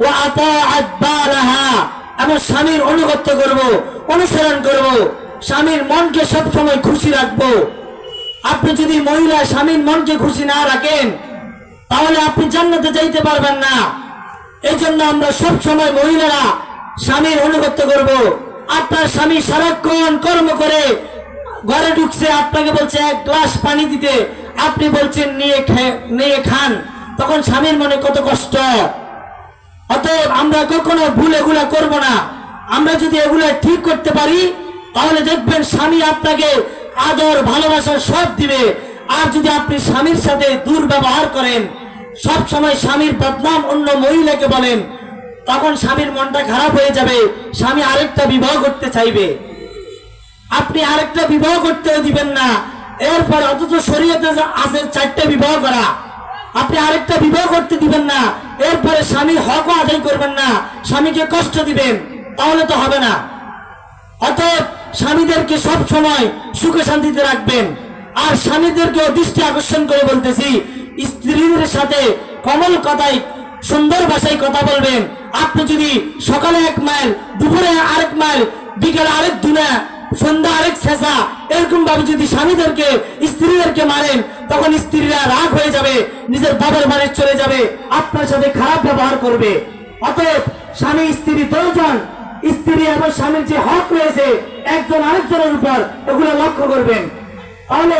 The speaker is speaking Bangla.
ও স্বামীর অনুগত্য করব, অনুসরণ করব, স্বামীর মনকে সব সময় খুশি রাখব। আপনি যদি মহিলা, স্বামীর মনকে খুশি না রাখেন, তাহলে আপনি জান্নাতে যাইতে পারবেন না। এই জন্য আমরা সব সময় মহিলারা স্বামীর অনুগত্য করব। আপনার স্বামী সারাক্ষণ কর্ম করে, ঘরে ঢুকছে, আপনাকে বলছে, এক গ্লাস পানি দিতে। আপনি বলছেন, নিয়ে নিয়ে খান। তখন স্বামীর মনে কত কষ্ট। অতএব আমরা কখনো ভুল এগুলা করব না। আমরা যদি এগুলা ঠিক করতে পারি, তাহলে দেখবেন স্বামী আপনাকে আদর, ভালোবাসা সব দিবে। আর যদি আপনি স্বামীর সাথে দুর্ব্যবহার করেন, সব সময় স্বামীর বদনাম অন্য মহিলাকে বলেন, তখন স্বামীর মনটা খারাপ হয়ে যাবে। স্বামী আরেকটা বিবাহ করতে চাইবে। আপনি আরেকটা বিবাহ করতেও দিবেন না। এরপর অথচ শরীয়তে আছে চারটে বিবাহ করা। আপনি আরেকটা বিবাহ করতে দিবেন না। এরপরে স্বামীর হকও আদায় করবেন না। স্বামীকে কষ্ট দিবেন, তাহলে তো হবে না। অতএব স্বামীদেরকে সব সময় সুখে শান্তিতে রাখবেন। আর স্বামীদেরকে দৃষ্টি আকর্ষণ করে বলতেছি, স্ত্রীদের সাথে কমল কথায়, সুন্দর ভাষায় কথা বলবেন। আপনি যদি সকালে এক মাইল, দুপুরে আরেক মাইল, বিকেলে আরেক দুনা সন্ধ্যা আরেক শেষা। এরকম ভাবে যদি স্বামীদেরকে, স্ত্রীদেরকে মারেন, তখন স্ত্রীরা রাগ হয়ে যাবে, নিজের বাবার বাড়ি চলে যাবে, আপনার সাথে খারাপ ব্যবহার করবে। অতএব স্বামী, স্ত্রী দুজন স্ত্রী এবং স্বামীর যে হক রয়েছে, একজন আরেকজনের উপর এগুলো লক্ষ্য করবেন। তাহলে